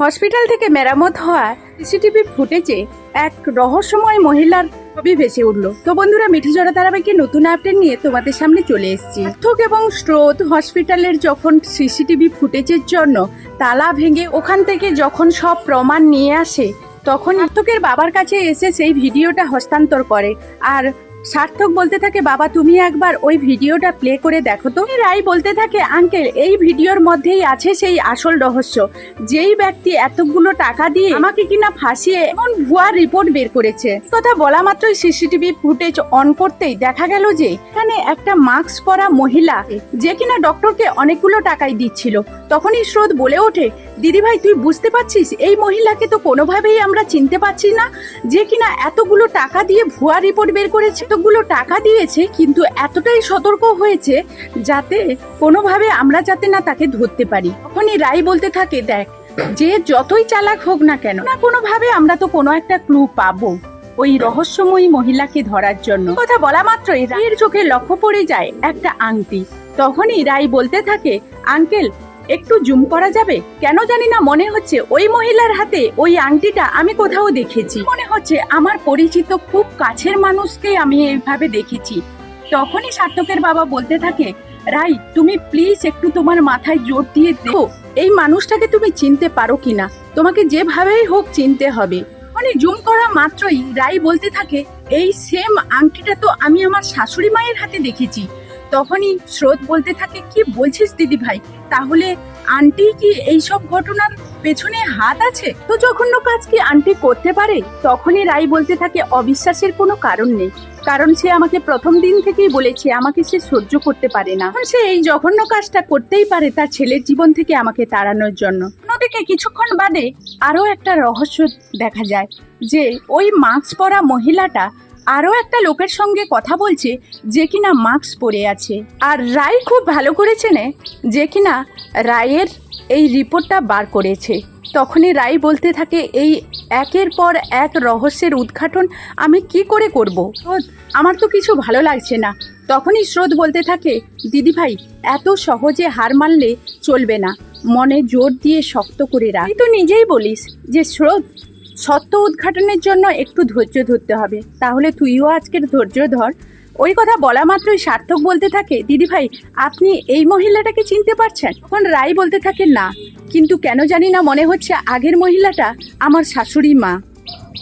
Hospital থেকে মেরামত হওয়া সিসিটিভি ফুটেজে এক রহস্যময় মহিলার ছবি ভেসে উঠল। তো বন্ধুরা, মিঠি জোড়া ধারাবাহিকের নতুন আপডেট নিয়ে তোমাদের সামনে চলে এসেছি। সার্থক এবং স্রোত হসপিটালের যখন সিসিটিভি ফুটেজের জন্য তালা ভেঙে ওখান থেকে যখন সব প্রমাণ নিয়ে আসে তখন সার্থকের বাবার কাছে এসে সেই ভিডিওটা হস্তান্তর করে। আর সার্থক বলতে থাকে, বাবা, তুমি একবার ওই ভিডিওটা প্লে করে দেখো তো। রাই বলতে থাকে, আঙ্কেল, এই ভিডিওর মধ্যেই আছে সেই আসল রহস্য। যেই ব্যক্তি এতগুলো টাকা দিয়ে আমাকে কিনা ফাঁসিয়ে এমন ভুয়া রিপোর্ট বের করেছে। কথা বলা মাত্রই সিসিটিভি ফুটেজ অন করতেই দেখা গেল যে, এখানে একটা মাস্ক পরা মহিলা, যে কিনা ডক্টরকে অনেকগুলো টাকাই দিচ্ছিল। তখনই স্রোত বলে ওঠে, দিদিভাই, তুই বুঝতে পারছিস, এই মহিলাকে তো কোনোভাবেই আমরা চিনতে পারছি না যে কিনা এতগুলো টাকা দিয়ে ভুয়া রিপোর্ট বের করেছে। এতগুলো টাকা দিয়েছে, কিন্তু এতটাই সতর্ক হয়েছে যাতে কোনোভাবে আমরা যাতে না তাকে ধরতে পারি। তখনই রাই বলতে থাকে, দেখ, যে যতই চালাক হোক না কেন, না কোনোভাবে আমরা তো কোনো একটা ক্লু পাবো ওই রহস্যময়ী মহিলাকে ধরার জন্য। কথা বলা মাত্রই রায়ের চোখে লক্ষ্য পড়ে যায় একটা আংটি। তখনই রাই বলতে থাকে, আঙ্কেল একটু জুম করা যাবে? কেন জানি না মনে হচ্ছে ওই মহিলার হাতে ওই আংটিটা আমি কোথাও দেখেছি। মনে হচ্ছে আমার পরিচিত খুব কাছের মানুষকে আমি এইভাবে দেখেছি। তখনই সার্থকের বাবা বলতে থাকে, রাই, তুমি প্লিজ একটু তোমার মাথায় জোর দিয়ে দেখো, এই মানুষটাকে তুমি চিনতে পারো কিনা? তোমাকে যেভাবেই হোক চিনতে হবে। মানে জুম করা মাত্রই রাই বলতে থাকে, এই সেম আংটিটা তো আমি আমার শাশুড়ি মায়ের হাতে দেখেছি। তখনই স্রোত বলতে থাকে, কি বলছিস দিদি ভাই? তাহলে আন্টি কি এই সব ঘটনার পেছনে হাত আছে? তো জঘন্য কাজ কি আন্টি করতে পারে, তখনই রাই বলতে থাকে, অবিশ্বাসের কোনো কারণ নেই। কারণ সে আমাকে প্রথম দিন থেকেই বলেছে, আমাকে সে সহ্য করতে পারে না। সে এই জঘন্য কাজটা করতেই পারে তার ছেলের জীবন থেকে আমাকে তাড়ানোর জন্য। অন্যদিকে কিছুক্ষণ বাদে আরও একটা রহস্য দেখা যায়, যে ওই মাস্ক পরা মহিলাটা আরও একটা লোকের সঙ্গে কথা বলছে যে কিনা মাস্ক পরে আছে। আর রাই খুব ভালো করে চেনে যে কিনা রায়ের এই রিপোর্টটা বার করেছে। তখনই রাই বলতে থাকে, এই একের পর এক রহস্যের উদ্ঘাটন আমি কি করে করব? আমার তো কিছু ভালো লাগছে না। তখনই স্রোত বলতে থাকে, দিদি ভাই, এত সহজে হার মানলে চলবে না। মনে জোর দিয়ে শক্ত করে রাখ। তুই তো নিজেই বলিস যে, স্রোত সত্য উদ্ঘাটনের জন্য একটু ধৈর্য ধরতে হবে। তাহলে তুইও আজকের ধৈর্য ধর। ওই কথা বলা মাত্রই সার্থক বলতে থাকে, দিদি ভাই, আপনি এই মহিলাটাকে চিনতে পারছেন? তখন রাই বলতে থাকে, না। কিন্তু কেন জানি না মনে হচ্ছে আগের মহিলাটা আমার শাশুড়ি মা।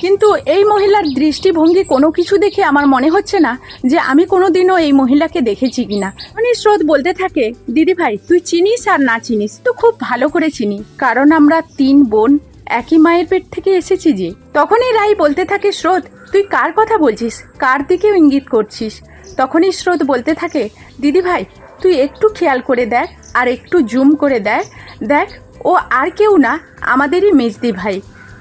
কিন্তু এই মহিলার দৃষ্টিভঙ্গি কোনো কিছু দেখে আমার মনে হচ্ছে না যে আমি কোনোদিনও এই মহিলাকে দেখেছি কিনা মানে স্রোত বলতে থাকে, দিদি ভাই, তুই চিনিস আর না চিনিস? তো খুব ভালো করে চিনি। কারণ আমরা তিন বোন একই মায়ের পেট থেকে এসেছি যে। তখনই রাই বলতে থাকে, স্রোত, তুই কার কথা বলছিস? কার দিকেও ইঙ্গিত করছিস? তখনই স্রোত বলতে থাকে, দিদি ভাই, তুই একটু খেয়াল করে দেখ আর একটু জুম করে দেখ। দেখ, ও আর কেউ না, আমাদেরই মেজদি ভাই।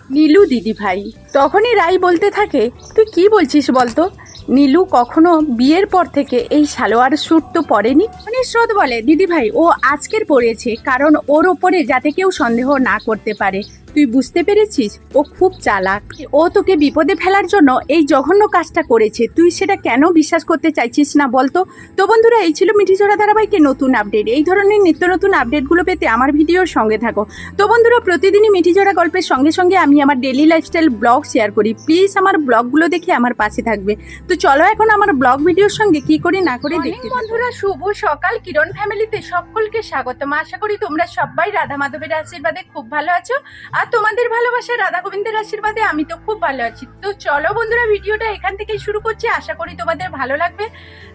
নীলু দিদি ভাই। তখনই রাই বলতে থাকে, তুই কি বলছিস বলতো? নীলু কখনো বিয়ের পর থেকে এই সালোয়ার স্যুট তো পরেনি? মানে স্রোত বলে, দিদি ভাই, ও আজকের পরেছে, কারণ ওর ওপরে যাতে কেউ সন্দেহ না করতে পারে। তুই বুঝতে পেরেছিস? ও খুব চালাক। ও তোকে বিপদে ফেলার জন্য এই জঘন্য কাজটা করেছে। তুই সেটা কেন বিশ্বাস করতে চাইছিস না বলতো? তো বন্ধুরা, এই ছিল মিঠি জোড়া ধারাবাহিকের নতুন আপডেট এই ধরনের নিত্য নতুন আপডেটগুলো পেতে আমার ভিডিওর সঙ্গে থাকো। তো বন্ধুরা, প্রতিদিনই মিঠি জোড়া গল্পের সঙ্গে সঙ্গে আমি আমার ডেলি লাইফস্টাইল ব্লগ শেয়ার করি। প্লিজ আমার ব্লগগুলো দেখে আমার পাশে থাকবে। তো চলো এখন আমার ব্লগ ভিডিওর সঙ্গে কি করি না করি দেখি বন্ধুরা শুভ সকাল। কিরণ ফ্যামিলিতে সকলকে স্বাগতম। আশা করি তোমরা সবাই রাধা মাধবের আশীর্বাদে খুব ভালো আছো। আর তোমাদের ভালোবাসা রাধা গোবিন্দের আশীর্বাদে আমি তো খুব ভালো আছি। তো চলো বন্ধুরা ভিডিওটা এখান থেকে শুরু করছি। আশা করি তোমাদের ভালো লাগবে।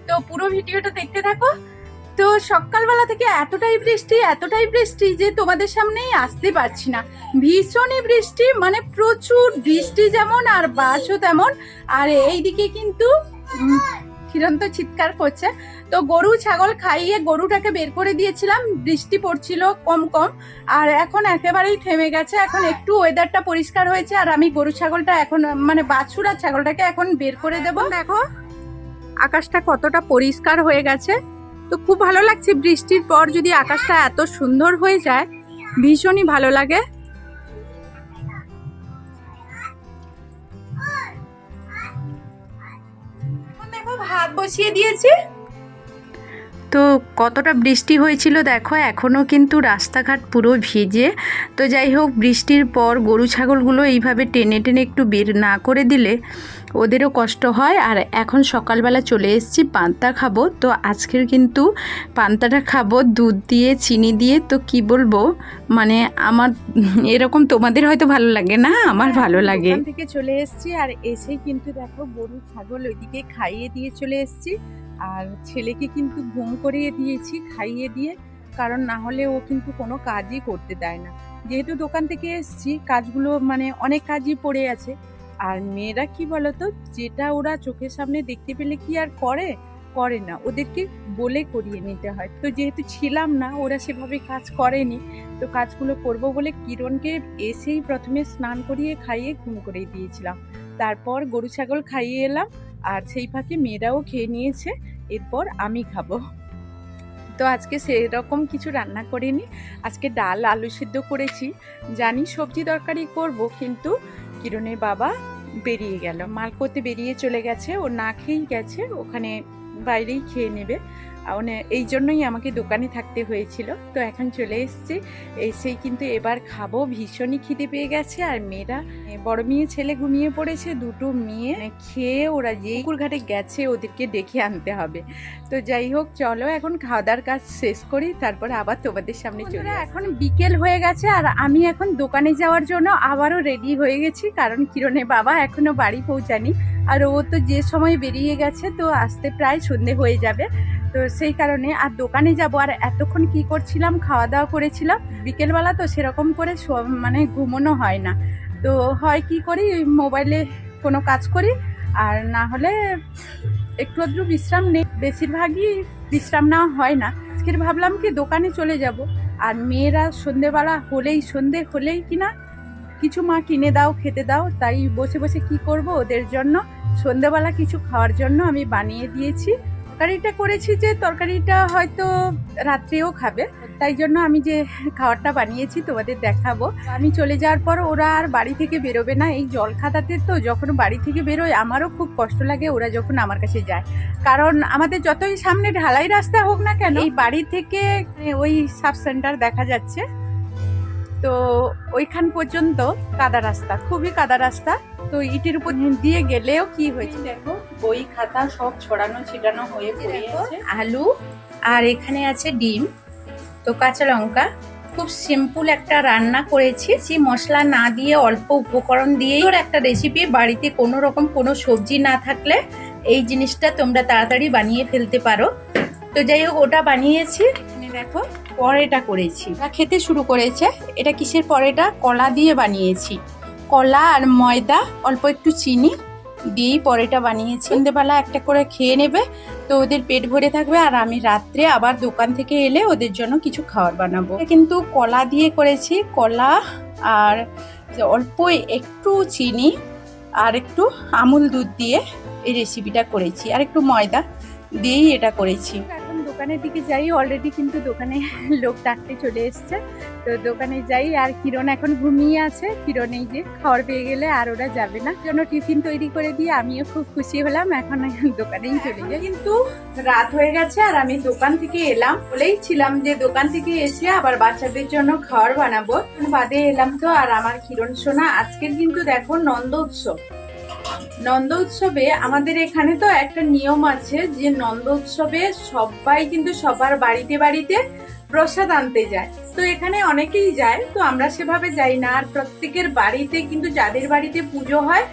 তো পুরো ভিডিওটা দেখতে থাকো। তো সকালবেলা থেকে এতটাই বৃষ্টি এতটাই বৃষ্টি যে তোমাদের সামনেই আসতে পারছি না। ভীষণই বৃষ্টি মানে প্রচুর বৃষ্টি যেমন আর বাসও তেমন। আর এইদিকে কিন্তু উম, কিরণ তো চিৎকার করছে। তো গরু ছাগল খাইয়ে গরুটাকে বের করে দিয়েছিলাম। বৃষ্টি পড়ছিল কম কম আর এখন একেবারেই থেমে গেছে। এখন একটু ওয়েদারটা পরিষ্কার হয়েছে আর আমি গরু ছাগলটা এখন মানে বাছুর আর ছাগলটাকে এখন বের করে দেব। দেখো আকাশটা কতটা পরিষ্কার হয়ে গেছে। তো খুব ভালো লাগছে বৃষ্টির পর যদি আকাশটা এত সুন্দর হয়ে যায়। ভীষণই ভালো লাগে। ভাত বসিয়ে দিয়েছি। তো কতটা বৃষ্টি হয়েছিল দেখো এখনও কিন্তু রাস্তাঘাট পুরো ভিজে। তো যাই হোক বৃষ্টির পর গরু ছাগলগুলো এইভাবে টেনে টেনে একটু বের না করে দিলে ওদেরও কষ্ট হয়। আর এখন সকালবেলা চলে এসেছি পান্তা খাব। তো আজকের কিন্তু পান্তাটা খাব দুধ দিয়ে চিনি দিয়ে। তো কি বলব মানে আমার এরকম তোমাদের হয়তো ভালো লাগে না আমার ভালো লাগে। থেকে চলে এসেছি আর এসেই কিন্তু দেখো গরু ছাগল ওইদিকে খাইয়ে দিয়ে চলে এসেছি। আর ছেলেকে কিন্তু ঘুম করিয়ে দিয়েছি, খাইয়ে দিয়ে, কারণ না হলে ও কিন্তু কোনো কাজই করতে দেয় না। যেহেতু দোকান থেকে এসেছি, কাজগুলো মানে অনেক কাজই পড়ে আছে। আর মেয়েরা কি বলতো, যেটা ওরা চোখের সামনে দেখতে পেলে কি আর করে? করে না। ওদেরকে বলে করিয়ে নিতে হয়। তো যেহেতু ছিলাম না, ওরা সেভাবে কাজ করেনি। তো কাজগুলো করব বলে কিরণকে এসেই প্রথমে স্নান করিয়ে খাইয়ে ঘুম করিয়ে দিয়েছিলাম। তারপর গরু ছাগল খাইয়ে এলাম। আর সেই ফাঁকে মেয়েরাও খেয়ে নিয়েছে। এরপর আমি খাব। তো আজকে সেরকম কিছু রান্না করিনি। আজকে ডাল, আলু সিদ্ধ করেছি। জানি সবজি তরকারি করব, কিন্তু কিরণের বাবা বেরিয়ে গেল। মাল করতে বেরিয়ে চলে গেছে। ও না খেয়েই গেছে। ওখানে বাইরেই খেয়ে নেবে। এই জন্যই আমাকে দোকানে থাকতে হয়েছিল। তো এখন চলে এসেছি। এসেই কিন্তু এবার খাব। ভীষণই খিদে পেয়ে গেছে। আর মেয়েরা বড় মেয়ে ছেলে ঘুমিয়ে পড়েছে। দুটো মেয়ে মানে খেয়ে ওরা যেই ঘাটে গেছে ওদেরকে ডেকে আনতে হবে। তো যাই হোক চলো এখন খাওয়া দাওয়ার কাজ শেষ করি। তারপরে আবার তোমাদের সামনে চলে এখন বিকেল হয়ে গেছে। আর আমি এখন দোকানে যাওয়ার জন্য আবারও রেডি হয়ে গেছি। কারণ কিরণের বাবা এখনও বাড়ি পৌঁছানি আর ও তো যে সময় বেরিয়ে গেছে তো আসতে প্রায় সন্ধে হয়ে যাবে। তো সেই কারণে আর দোকানে যাব আর এতক্ষণ কি করছিলাম, খাওয়া দাওয়া করেছিলাম, বিকেলবেলা তো সেরকম করে মানে ঘুমোনো হয় না। তো হয় কি করি মোবাইলে কোনো কাজ করি, আর না হলে একটু আধটু বিশ্রাম নেই। বেশিরভাগই বিশ্রাম নেওয়া হয় না। আজকের ভাবলাম কি দোকানে চলে যাব। আর মেয়েরা সন্ধেবেলা হলেই, সন্ধে হলেই কিনা কিছু মা কিনে দাও, খেতে দাও, তাই বসে বসে কি করব ওদের জন্য? সন্ধেবেলা কিছু খাওয়ার জন্য আমি বানিয়ে দিয়েছি। তরকারিটা করেছি যে তরকারিটা হয়তো রাত্রেও খাবে, তাই জন্য আমি যে খাবারটা বানিয়েছি তোমাদের দেখাবো। আমি চলে যাওয়ার পর ওরা আর বাড়ি থেকে বেরোবে না, এই জল খাতাতে তো যখন বাড়ি থেকে বেরোয় আমারও খুব কষ্ট লাগে ওরা যখন আমার কাছে যায়। কারণ আমাদের যতই সামনে ঢালাই রাস্তা হোক না কেন, এই বাড়ি থেকে ওই সাব সেন্টার দেখা যাচ্ছে। তো ওইখান পর্যন্ত কাদা রাস্তা খুবই কাদা রাস্তা। তো ইটের উপর দিয়ে গেলেও কি হয়েছে দেখো বই খাতা সব ছড়ানো ছিটানো হয়ে পড়ে আছে। আলু আর এখানে আছে ডিম। তো কাঁচা লঙ্কা। খুব সিম্পল একটা রান্না করেছি। সে মশলা না দিয়ে অল্প উপকরণ দিয়েই। ওর একটা রেসিপি বাড়িতে কোনো রকম কোনো সবজি না থাকলে এই জিনিসটা তোমরা তাড়াতাড়ি বানিয়ে ফেলতে পারো। তো যাই হোক ওটা বানিয়েছি। দেখো পরেটা করেছি। খেতে শুরু করেছে। এটা কিসের পরেটা? কলা দিয়ে বানিয়েছি। কলা আর ময়দা, অল্প একটু চিনি দিয়েই পরেটা বানিয়েছি। সন্ধ্যেবেলা একটা করে খেয়ে নেবে, তো ওদের পেট ভরে থাকবে। আর আমি রাত্রে আবার দোকান থেকে এলে ওদের জন্য কিছু খাবার বানাবো। কিন্তু কলা দিয়ে করেছি। কলা আর অল্প একটু চিনি আর একটু আমুল দুধ দিয়ে এই রেসিপিটা করেছি। আর একটু ময়দা দিয়েই এটা করেছি। দোকানের দিকে যাই অলরেডি কিন্তু দোকানে লোক ডাকতে চলে এসছে। তো দোকানে যাই আর কিরণ এখন ঘুমিয়ে আছে। কিরণ এই যে খাবার পেয়ে গেলে আর ওরা যাবে না। জন্য টিফিন তৈরি করে দিয়ে আমিও খুব খুশি হলাম এখন দোকানেই চলে যাই। কিন্তু রাত হয়ে গেছে আর আমি দোকান থেকে এলাম। বলেই ছিলাম যে দোকান থেকে এসে আবার বাচ্চাদের জন্য খাবার বানাবো। বাদে এলাম তো আর আমার কিরণ সোনা। আজকের কিন্তু দেখো নন্দ উৎসব। নন্দ উৎসবে আমাদের এখানে তো একটা নিয়ম আছে যে নন্দ উৎসবে সবাই কিন্তু সবার বাড়িতে বাড়িতে প্রসাদ আনতে যায়। তো এখানে অনেকেই যায়, তো আমরা সেভাবে যাই না। আর প্রত্যেকের বাড়িতে কিন্তু যাদের বাড়িতে পুজো হয়,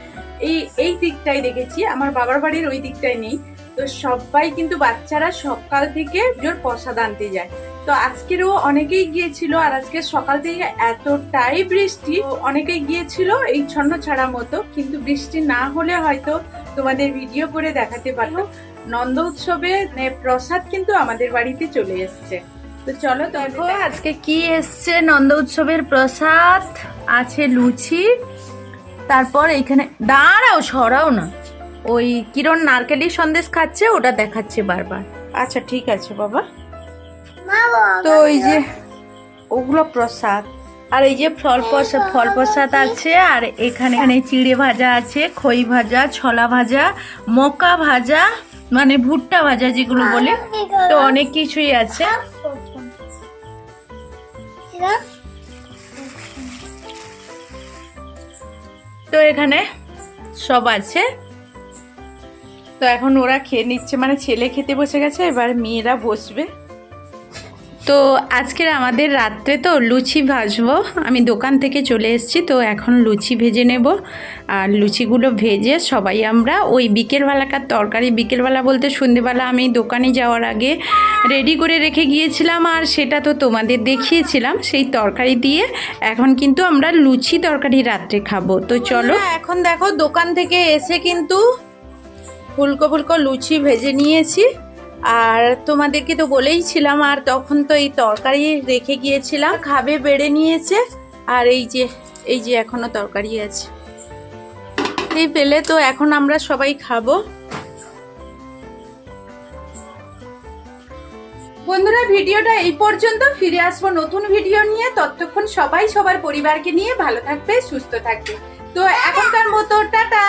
এই এই দিকটাই দেখেছি। আমার বাবার বাড়ির ওই দিকটাই নেই। তো সবাই কিন্তু বাচ্চারা সকাল থেকে জোর প্রসাদ আনতে যায়। তো আজকেরও অনেকেই গিয়েছিল আর আজকে সকাল থেকে এতটাই বৃষ্টি অনেকেই গিয়েছিল এই ছন্ন ছাড়া মতো কিন্তু বৃষ্টি না হলে হয়তো তোমাদের ভিডিও করে দেখাতে পারব নন্দ উৎসবে মানে প্রসাদ কিন্তু আমাদের বাড়িতে চলে এসছে। তো চলো দেখো আজকে কি এসছে? নন্দ উৎসবের প্রসাদ আছে লুচি তারপর এইখানে দাঁড়াও সরাও না। ওই কিরণ নারকেলি সন্দেশ খাচ্ছে ওটা দেখাচ্ছে বারবার। আচ্ছা ঠিক আছে বাবা। তো ওই যে ওগুলো প্রসাদ। আর এই যে ফল প্রসাদ ফল প্রসাদ আছে, আর এখানে এখানে চিড়ে ভাজা আছে, খই ভাজা, ছলা ভাজা, মকা ভাজা মানে ভুট্টা ভাজা যেগুলো বলে। তো অনেক কিছুই আছে। তো এখানে সব আছে। তো এখন ওরা খেয়ে নিচ্ছে মানে ছেলে খেতে বসে গেছে, এবার মেয়েরা বসবে। তো আজকের আমাদের রাত্রে তো লুচি ভাজবো। আমি দোকান থেকে চলে এসেছি, তো এখন লুচি ভেজে নেব। আর লুচিগুলো ভেজে সবাই আমরা ওই বিকেলবেলাকার তরকারি, বিকেলবেলা বলতে সন্ধেবেলা আমি দোকানে যাওয়ার আগে রেডি করে রেখে গিয়েছিলাম। আর সেটা তো তোমাদের দেখিয়েছিলাম, সেই তরকারি দিয়ে এখন কিন্তু আমরা লুচি তরকারি রাত্রে খাব। তো চলো। এখন দেখো দোকান থেকে এসে কিন্তু ফুলকো ফুলকো লুচি ভেজে নিয়েছি। আর তোমাদেরকে তো বলেইছিলাম, আর তখন তো এই তরকারি রেখে গিয়েছিলাম, খাবে বেড়ে নিয়েছে, আর এই যে এই যে এখনও তরকারি আছে। এই পেলে তো এখন আমরা সবাই খাব। বন্ধুরা, ভিডিওটা এই পর্যন্ত। ফিরে আসব নতুন ভিডিও নিয়ে। ততক্ষণ সবাই সবার পরিবারকে নিয়ে ভালো থাকবে, সুস্থ থাকবে। তো এখনকার মতো, টাটা!